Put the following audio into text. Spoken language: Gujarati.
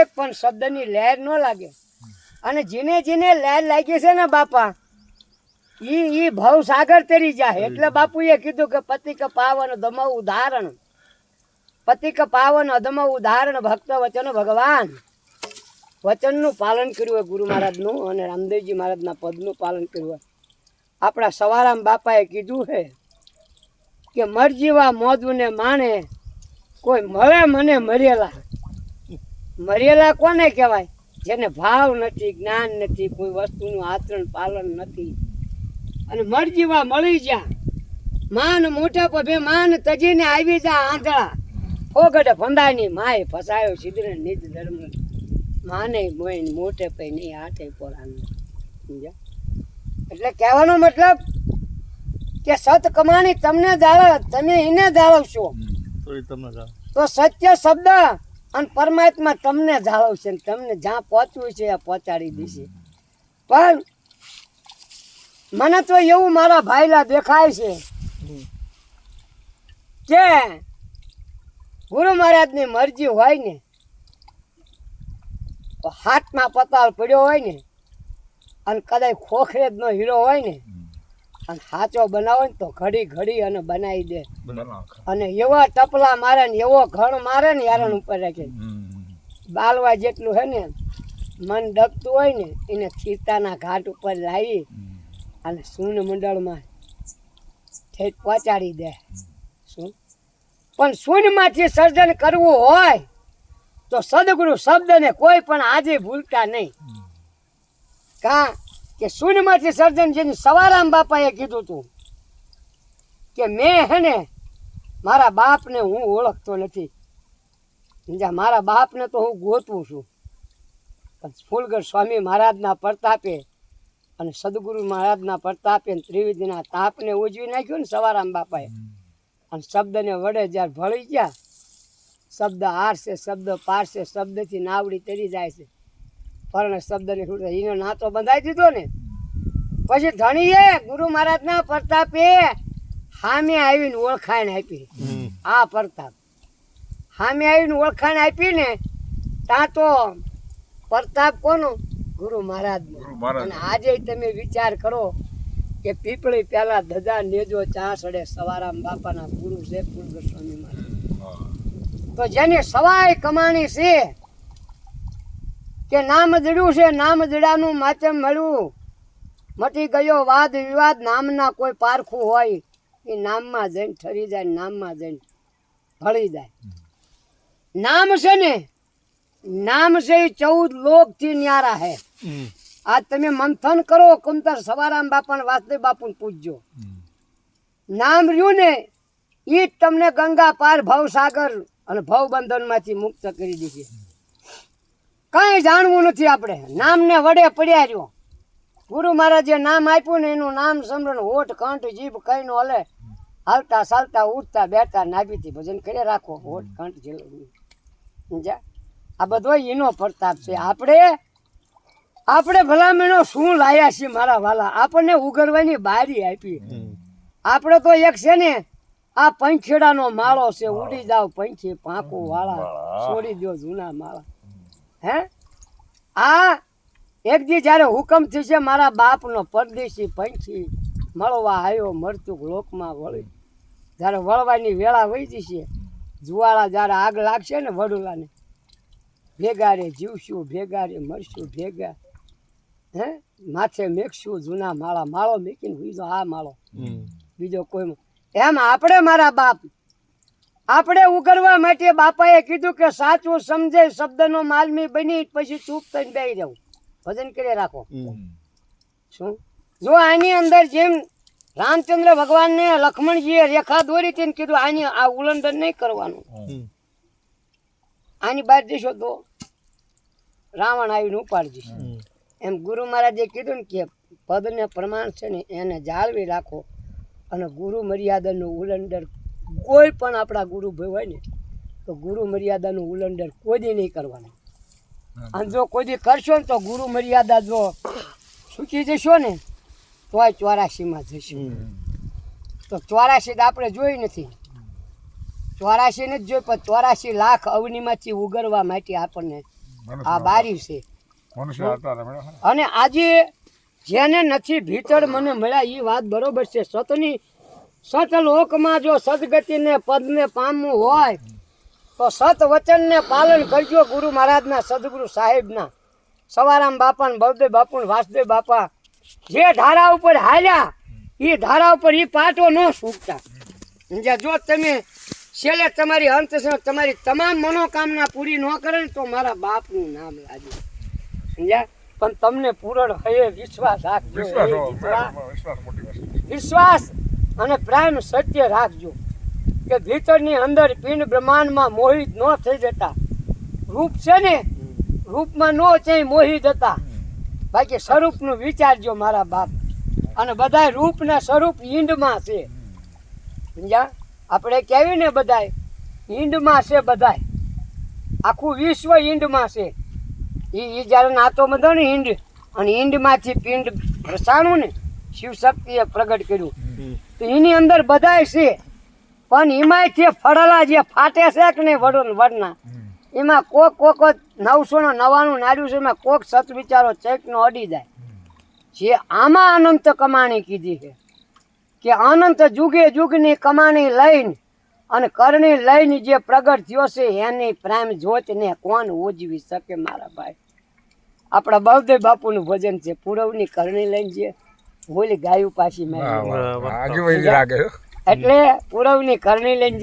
એક પણ શબ્દની લહેર ન લાગે. અને જેને જેને લહેર લાગી છે ને બાપા ઈ ઈ ભવ સાગર તરી જાય. એટલે બાપુએ કીધું કે પતિ કે પાવન દમ ઉદાહરણ. પતિ કે પાવન અધમ ઉદાહરણ ભક્ત વચન ભગવાન. વચનનું પાલન કર્યું હોય ગુરુ મહારાજનું અને રામદેવજી મહારાજના પદનું પાલન કર્યું હોય. આપણા સવારામ બાપાએ કીધું છે કે મરજીવા મોજુને માણે કોઈ મળે મને મરેલા. મરેલા કોને કહેવાય? જેને ભાવ નથી જ્ઞાન નથી કોઈ વસ્તુનું આચરણ પાલન નથી. અને મરજીવા મળી જા માન મોટા પભે માન તજીને આવી જા આંધળા. ફોગટ ફંદાની માય ફસાયો સિદ્ધને નિજ ધર્મ માને મોઈન મોટે પે નહીં હાથે પોરાનું સમજ્યા? એટલે કહેવાનો મતલબ કે સત કમાણી તમને જાળવ તમે એને જાળવશો તો સત્ય શબ્દ અને પરમાત્મા તમને જાળવશે તમને જ્યાં પહોંચવું છે પહોંચાડી દેશે. પણ મને તો એવું મારા ભાઈલા દેખાય છે કે ગુરુ મહારાજની મરજી હોય ને હાથમાં પતાળ પડ્યો હોય ને, અને કદાચ ખોખરે નો હીરો હોય ને અને સાચો બનાવો ને તો ઘડી ઘડી અને બનાવી દે. અને એવા ટપલા મારે ને એવો ઘણ મારે ને યારણ ઉપર રાખે. બાલવા જેટલું હે ને મન ડગતું હોય ને એને ચિત્તાના ઘાટ ઉપર લાવી અને સૂન મંડળમાં ઠેઠ પહોંચાડી દે. શું? પણ શૂન્યમાંથી સર્જન કરવું હોય તો સદગુરુ શબ્દને કોઈ પણ આજે ભૂલતા નહીં. કા કે શૂન્યમાંથી સર્જન છે સવારામ બાપાએ કીધું હતું કે મેં હે ને મારા બાપને હું ઓળખતો નથી. સમજ્યા? મારા બાપને તો હું ગોતવું છું. પણ ફૂલગઢ સ્વામી મહારાજના પ્રતાપે અને સદગુરુ મહારાજના પ્રતાપે ત્રિવેદીના તાપને ઉજવી નાખ્યું ને સવારામ બાપાએ. અને શબ્દને વડે જ્યારે ભળી ગયા, શબ્દ આરશે શબ્દ પારશે શબ્દથી નાવડી તરી જાય છે. પર્ણ શબ્દ છૂટે એનો નાતો બંધાઈ દીધો ને. પછી ધણીએ ગુરુ મહારાજના પ્રતાપે સામે આવીને ઓળખાણ આપી. આ પ્રતાપ. સામે આવીને ઓળખાણ આપી ને ત્યાં તો પ્રતાપ કોનો? ગુરુ મહારાજ અને આજે તમે વિચાર કરો કે પીપળી પેલા ધજા નેજો ચા સડે સવારામ બાપાના ગુરુ છે ફૂલગઢ સ્વામી મહારાજ તો જેની સવાય કમાણી છે કે નામ જડ્યું છે નામ જડાનું માચે મળ્યું. મટી ગયો વાદ વિવાદ નામના કોઈ પારખું હોય. એ નામમાં જઈને ઠરી જાય નામમાં જઈને ભળી જાય. નામ છે ને નામ છે એ ચૌદ લોકથી ન્યારા હે. આજ તમે મંથન કરો કુંતર સવારામ બાપા ને વાસુદેવ બાપુને પૂછજો નામ રહ્યું ને એ જ તમને ગંગા પાર ભવસાગર અને ભવબંધનમાંથી મુક્ત કરી દેશે કાંઈ જાણવું નથી આપણે. નામને વડે પડ્યા રહ્યો. ગુરુ મહારાજે નામ આપ્યું ને એનું નામ સમરણ હોઠ કંઠ જીભ કઈ નો હલે. હાલતા ચાલતા ઉઠતા બેઠતા નાભીથી ભજન કરી રાખો. હોઠ કંઠ જેલો આ બધો એનો પ્રતાપ છે. આપણે આપણે ભલામણો શું લાયા છીએ મારા વાલા? આપણને ઉગરવાની બારી આપી. આપણે તો એક છે ને આ પંખેડાનો માળો છે. ઉડી જાવ પંખી પાંખો વાળા. છોડી દો જૂના માળા. હે? આ એક દી જ્યારે હુકમ થશે મારા બાપનો પરદેશી પંખી મળવા આવ્યો મરચુક લોકમાં વળી. જ્યારે વળવાની વેળા વહી જશે જુવાળા જ્યારે આગ લાગશે ને વડુલાને ભેગા રે જીવશું ભેગા રે મરશું ભેગા હે? માથે મેકશું જૂના માળા માળો મેકીને બીજો આ માળો. બીજો કોઈ એમ આપણે મારા બાપ આપણે ઉગરવા માટે બાપાએ કીધું કે સાચું સમજે શબ્દનો માલમી બની પછી ચૂપ થઈને બેસી જવું ભજન કરી રાખો. શું? જો આની અંદર જેમ રામચંદ્ર ભગવાનને લક્ષ્મણજીએ રેખા દોરી હતી કીધું આની આ ઉલ્લંઘન નહીં કરવાનું. આની બહાર જશો તો રાવણ આવીને ઉપાડજી. એમ ગુરુ મહારાજે કીધું ને કે પદને પ્રમાણ છે ને એને જાળવી રાખો અને ગુરુ મર્યાદાનું ઉલ્લંઘન કોઈ પણ આપણા ગુરુ ભાઈ હોય ને તો ગુરુ મર્યાદાનું ઉલ્લંઘન કોઈ દી નહીં કરવાનું. અને જો કોઈ દી કરશો ને તો ગુરુ મર્યાદા જો ચૂકી જશો ને તોય ચોરાશીમાં જશો. તો ચોરાશી તો આપણે જોઈ નથી. ચોરાશી નથી જોઈ પણ ચોરાશી લાખ અવનીમાંથી ઉગરવા માટે આપણને આ બારી છે. અને આજે જેને નથી ભીતર મને મળ્યા એ વાત બરોબર છે. સતની સત લોકમાં જો સદગતિને પદને પામવું હોય તો સત વચનને પાલન કરજો ગુરુ મહારાજના સદગુરુ સાહેબના. સવારામ બાપા ને બળદેવ બાપુ ને વાસુદેવ બાપા જે ધારા ઉપર હાલ્યા એ ધારા ઉપર એ પાટો ન સૂકતા. જો તમે છેલ્લે તમારી અંત તમારી તમામ મનોકામના પૂરી ન કરે ને તો મારા બાપનું નામ લાગે સમજ્યા પણ તમને પૂરણ હયે વિશ્વાસ રાખજો. વિશ્વાસ અને પ્રેમ સત્ય રાખજો. કે ભીતરની અંદર પિંડ બ્રહ્માંડમાં મોહિત ન થઈ જતા. રૂપ છે ને, રૂપમાં નો છે મોહી જતા બાકી સ્વરૂપનું વિચારજો મારા બાપ. અને બધાય રૂપના સ્વરૂપ ઈંડમાં છે. સમજ્યા? આપણે કહેવી ને બધાય? ઈંડમાં છે બધાય. આખું વિશ્વ ઈંડમાં છે. એ એ જ્યારે નાતો બધો ને ઈંડ. અને ઈંડમાંથી પિંડ પ્રસાણું ને શિવશક્તિએ પ્રગટ કર્યું. એની અંદર બધાય છે. પણ એમાંય ફળેલા જે ફાટે છે કે નહીં વડો વડના એમાં કોક કોક જ નવસો ને નવાણું નાડ્યું છે એમાં કોક સત વિચારો ચેકનો અડી જાય. જે આમાં અનંત કમાણી કીધી છે. કે અનંત જુગે જુગની કમાણી લઈને અને કરણી લઈને જે પ્રગટ થયો છે એની પ્રેમ જોતને કોણ ઉજવી શકે મારા ભાઈ? આપણા બળદેવ બાપુનું ભજન છે પૂરવની કરણી લઈને જે બોલી ગાયું પાછી મેં. એટલે પૂરવની કરણી લઈને